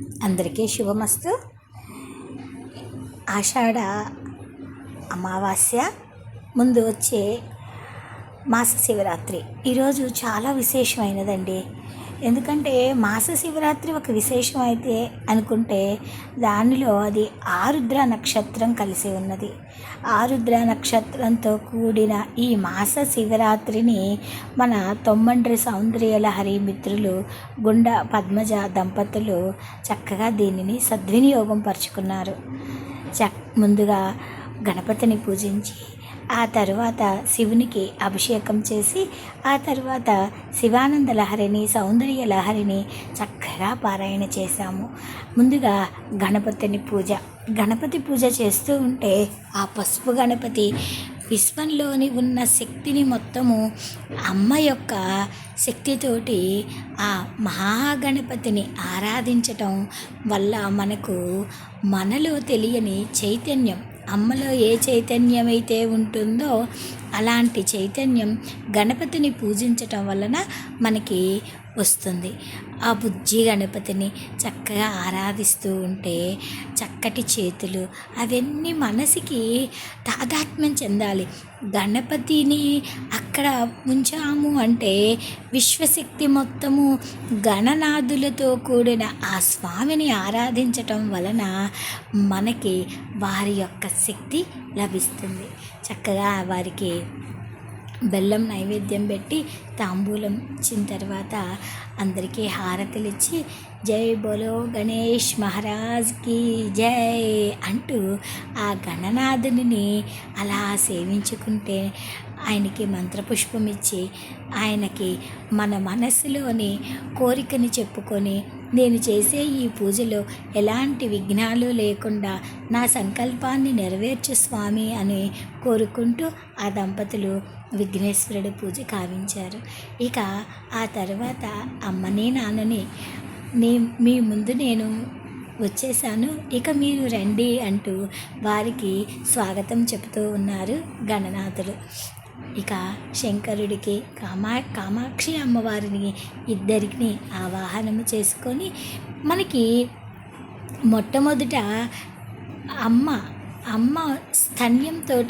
అందరికీ శుభమస్తు. ఆషాఢ అమావాస్య ముందు వచ్చే మాస శివరాత్రి. ఈరోజు చాలా విశేషమైనదండి. ఎందుకంటే మాస శివరాత్రి ఒక విశేషం అయితే అనుకుంటే దానిలో అది ఆరుద్ర నక్షత్రం కలిసి ఉన్నది. ఆరుద్ర నక్షత్రంతో కూడిన ఈ మాస శివరాత్రిని మన తొమ్మండ్రి సౌందర్యల మిత్రులు గుండ పద్మజ దంపతులు చక్కగా దీనిని సద్వినియోగం పరుచుకున్నారు. చక్ ముందుగా గణపతిని పూజించి ఆ తర్వాత శివునికి అభిషేకం చేసి ఆ తర్వాత శివానంద లహరిని సౌందర్య లహరిని చక్కగా పారాయణ చేశాము. ముందుగా గణపతిని పూజ. గణపతి పూజ చేస్తూ ఉంటే ఆ పసుపు గణపతి విశ్వంలోని ఉన్న శక్తిని మొత్తము అమ్మ యొక్క శక్తితోటి ఆ మహాగణపతిని ఆరాధించటం వల్ల మనకు మనలో తెలియని చైతన్యం అమ్మలో ఏ చైతన్యం అయితే ఉంటుందో అలాంటి చైతన్యం గణపతిని పూజించటం వలన మనకి వస్తుంది. ఆ బుజ్జి గణపతిని చక్కగా ఆరాధిస్తూ ఉంటే చక్కటి చేతులు అవన్నీ మనసుకి తాదాత్మ్యం చెందాలి. గణపతిని అక్కడ ఉంచాము అంటే విశ్వశక్తి మొత్తము గణనాథులతో కూడిన ఆ స్వామిని ఆరాధించటం వలన మనకి వారి యొక్క శక్తి లభిస్తుంది. చక్కగా వారికి బెల్లం నైవేద్యం పెట్టి తాంబూలం ఇచ్చిన తర్వాత అందరికీ హారతులు ఇచ్చి జై బోలో గణేష్ మహారాజ్కి జై అంటూ ఆ గణనాథుని అలా సేవించుకుంటే ఆయనకి మంత్రపుష్పం ఇచ్చి ఆయనకి మన మనసులోని కోరికని చెప్పుకొని నేను చేసే ఈ పూజలో ఎలాంటి విఘ్నాలు లేకుండా నా సంకల్పాన్ని నెరవేర్చు స్వామి అని కోరుకుంటూ ఆ దంపతులు విఘ్నేశ్వరుడు పూజ కావించారు. ఇక ఆ తర్వాత అమ్మని నాన్నని నే మీ ముందు నేను వచ్చేసాను. ఇక మీరు రండి అంటూ వారికి స్వాగతం చెబుతూ ఉన్నారు గణనాథులు ఇక శంకరుడికి కామా కామాక్షి అమ్మవారిని ఇద్దరికి ఆవాహనము చేసుకొని మనకి మొట్టమొదట అమ్మ అమ్మ స్తన్యంతో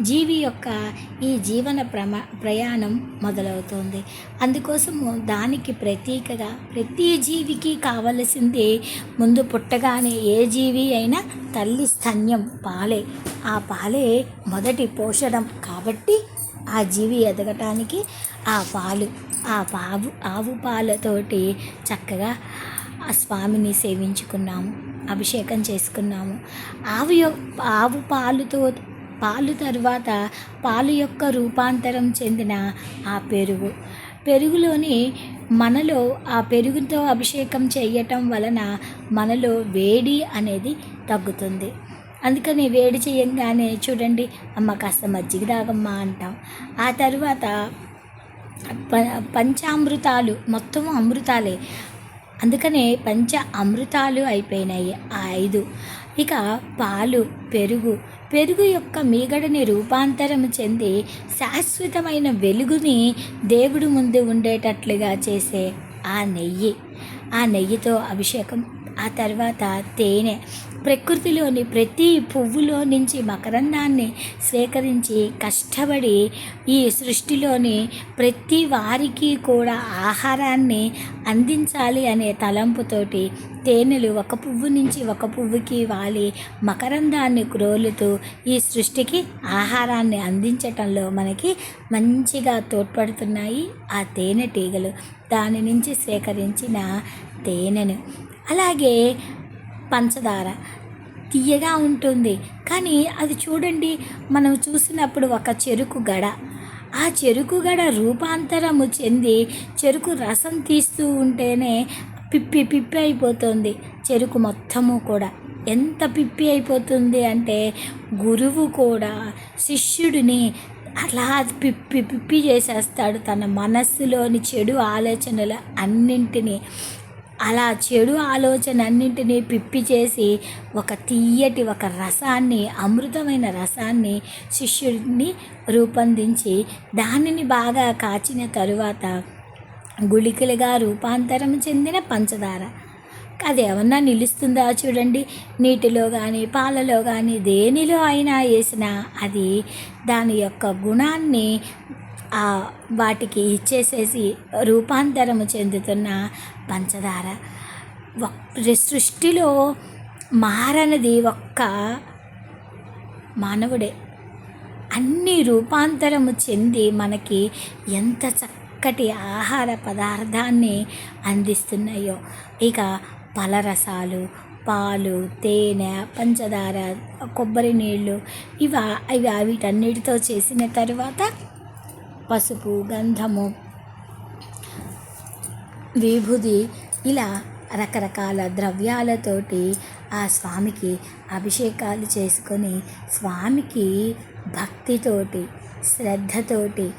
జీవి యొక్క ఈ జీవన ప్రమ ప్రయాణం మొదలవుతుంది. అందుకోసము దానికి ప్రతీకగా ప్రతి జీవికి కావలసింది ముందు పుట్టగానే ఏ జీవి అయినా తల్లి స్తన్యం పాలే. ఆ పాలే మొదటి పోషణం కాబట్టి ఆ జీవి ఎదగటానికి ఆ పాలు ఆ పావు ఆవు పాలతోటి చక్కగా ఆ స్వామిని సేవించుకున్నాము అభిషేకం చేసుకున్నాము. ఆవు యొక్క ఆవు పాలుతో పాలు తర్వాత పాలు యొక్క రూపాంతరం చెందిన ఆ పెరుగు. పెరుగులోని మనలో ఆ పెరుగుతో అభిషేకం చేయటం వలన మనలో వేడి అనేది తగ్గుతుంది. అందుకని వేడి చేయంగానే చూడండి అమ్మ కాస్త మజ్జిగ తాగమ్మా అంటాం. ఆ తర్వాత ప పంచామృతాలు మొత్తం అమృతాలే. అందుకనే పంచ అమృతాలు అయిపోయినాయి ఆ ఐదు. ఇక పాలు పెరుగు. పెరుగు యొక్క మీగడని రూపాంతరం చెంది శాశ్వతమైన వెలుగుని దేవుడి ముందు ఉండేటట్లుగా చేసే ఆ నెయ్యి. ఆ నెయ్యితో అభిషేకం ఆ తర్వాత తేనె ప్రకృతిలోని ప్రతి పువ్వులో నుంచి మకరందాన్ని స్వీకరించి కష్టపడి ఈ సృష్టిలోని ప్రతి వారికి కూడా ఆహారాన్ని అందించాలి అనే తలంపుతోటి తేనెలు ఒక పువ్వు నుంచి ఒక పువ్వుకి వాలి మకరందాన్ని క్రోలుతూ ఈ సృష్టికి ఆహారాన్ని అందించటంలో మనకి మంచిగా తోడ్పడుతున్నాయి ఆ తేనెటీగలు. దాని నుంచి సేకరించిన తేనెను అలాగే పంచదార తీయగా ఉంటుంది. కానీ అది చూడండి మనం చూసినప్పుడు ఒక చెరుకు గడ. ఆ చెరుకు గడ రూపాంతరము చెంది చెరుకు రసం తీస్తూ ఉంటేనే పిప్పి పిప్పి అయిపోతుంది. చెరుకు మొత్తము కూడా. ఎంత పిప్పి అయిపోతుంది అంటే గురువు కూడా శిష్యుడిని అలా పిప్పి పిప్పి చేసేస్తాడు. తన మనస్సులోని చెడు ఆలోచనలు అన్నింటినీ అలా చెడు ఆలోచన అన్నింటినీ పిప్పి చేసి ఒక తీయటి ఒక రసాన్ని అమృతమైన రసాన్ని శిష్యుడిని రూపొందించి దానిని బాగా కాచిన తరువాత గుళికలుగా రూపాంతరం చెందిన పంచదార. అది ఏమన్నా నిలుస్తుందా చూడండి. నీటిలో కానీ పాలలో కానీ దేనిలో అయినా వేసినా అది దాని యొక్క గుణాన్ని వాటికి ఇచ్చేసేసి రూపాంతరము చెందుతున్న పంచదార. సృష్టిలో మారనిది ఒక్క మానవుడే. అన్ని రూపాంతరము చెంది మనకి ఎంత చక్కటి ఆహార పదార్థాన్ని అందిస్తున్నాయో. ఇక పలరసాలు పాలు తేనె పంచదార కొబ్బరి నీళ్ళు ఇవ ఇవి వీటన్నిటితో చేసిన తర్వాత పసుపు గంధము విభూది ఇలా రకరకాల ద్రవ్యాలతోటి ఆ స్వామికి అభిషేకాలు చేసుకొని స్వామికి భక్తితోటి శ్రద్ధతోటి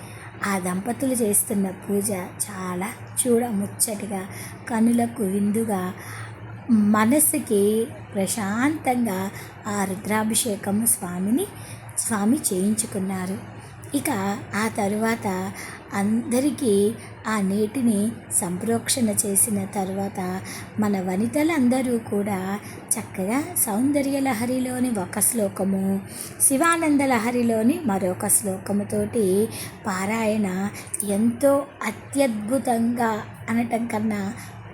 ఆ దంపతులు చేస్తున్న పూజ చాలా చూడముచ్చటిగా కనులకు విందుగా మనసుకి ప్రశాంతంగా ఆ రుద్రాభిషేకము స్వామిని స్వామి చేయించుకున్నారు. ఇక ఆ తరువాత అందరికీ ఆ నీటిని సంప్రోక్షణ చేసిన తర్వాత మన వనితలందరూ కూడా చక్కగా సౌందర్య లహరిలోని ఒక శ్లోకము శివానంద లహరిలోని మరొక శ్లోకముతోటి పారాయణ ఎంతో అత్యద్భుతంగా అనటం కన్నా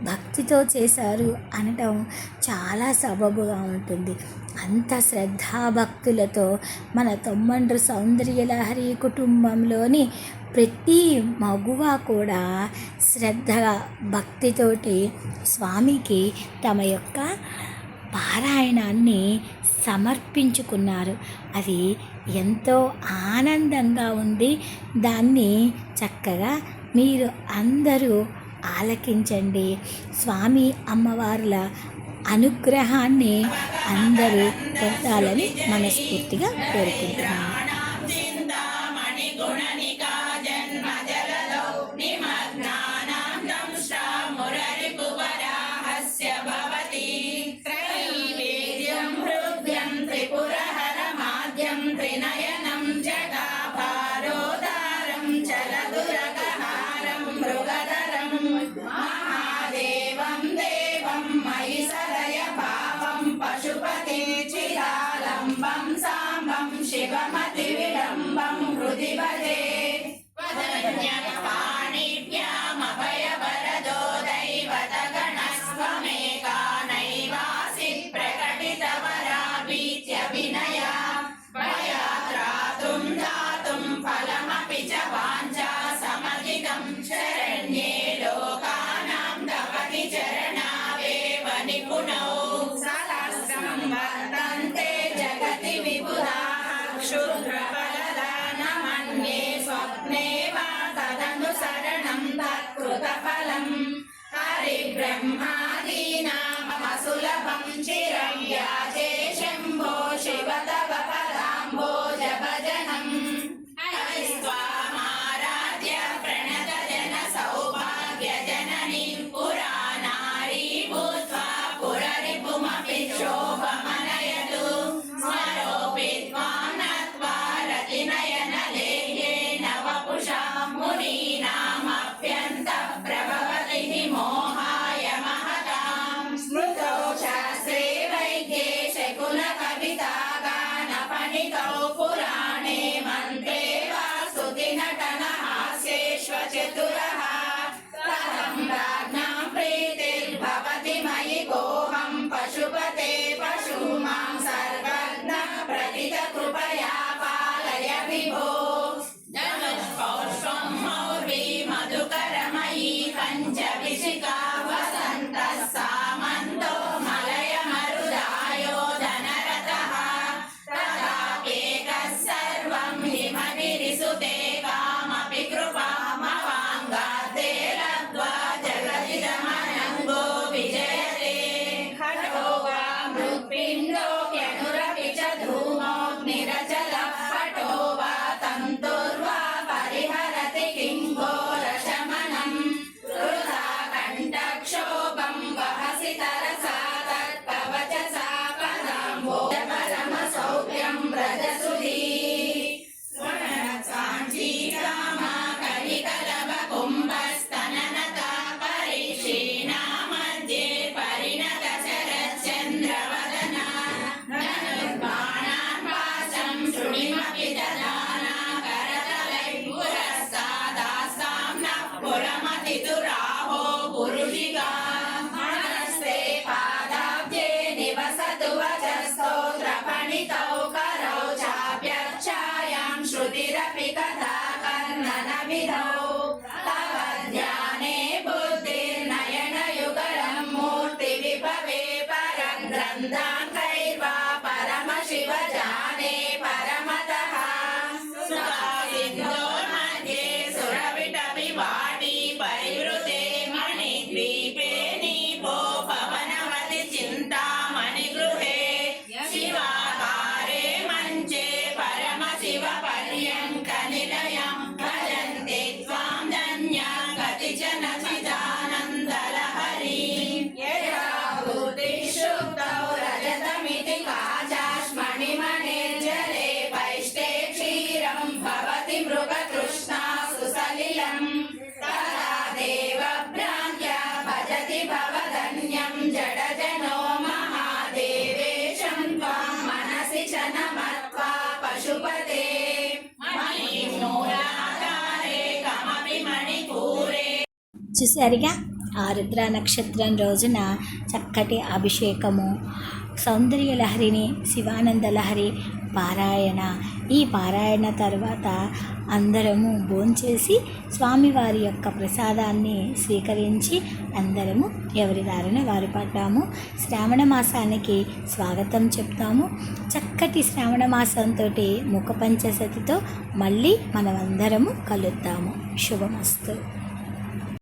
భక్తితో చేశారు అనటం చాలా సబబుగా ఉంటుంది. అంత శ్రద్ధాభక్తులతో మన తొమ్మండ్రు సౌందర్యలహరి కుటుంబంలోని ప్రతి మగువ కూడా శ్రద్ధగా భక్తితోటి స్వామికి తమ యొక్క పారాయణాన్ని సమర్పించుకున్నారు. అది ఎంతో ఆనందంగా ఉంది. దాన్ని చక్కగా మీరు అందరూ ఆలకించండి. స్వామి అమ్మవార్ల అనుగ్రహాన్ని అందరూ పొందాలని మనస్ఫూర్తిగా కోరుకుంటున్నాను I'm చూసారుగా ఆరుద్ర నక్షత్రం రోజున చక్కటి అభిషేకము. సౌందర్య లహరిని శివానంద లహరి పారాయణ. ఈ పారాయణ తర్వాత అందరము భోంచేసి స్వామివారి యొక్క ప్రసాదాన్ని స్వీకరించి అందరము ఎవరి దారిన వారు పడ్డాము. శ్రావణ మాసానికి స్వాగతం చెప్తాము. చక్కటి శ్రావణ మాసంతో ముఖ పంచసతితో మళ్ళీ మనమందరము కలుద్దాము. శుభమస్తు.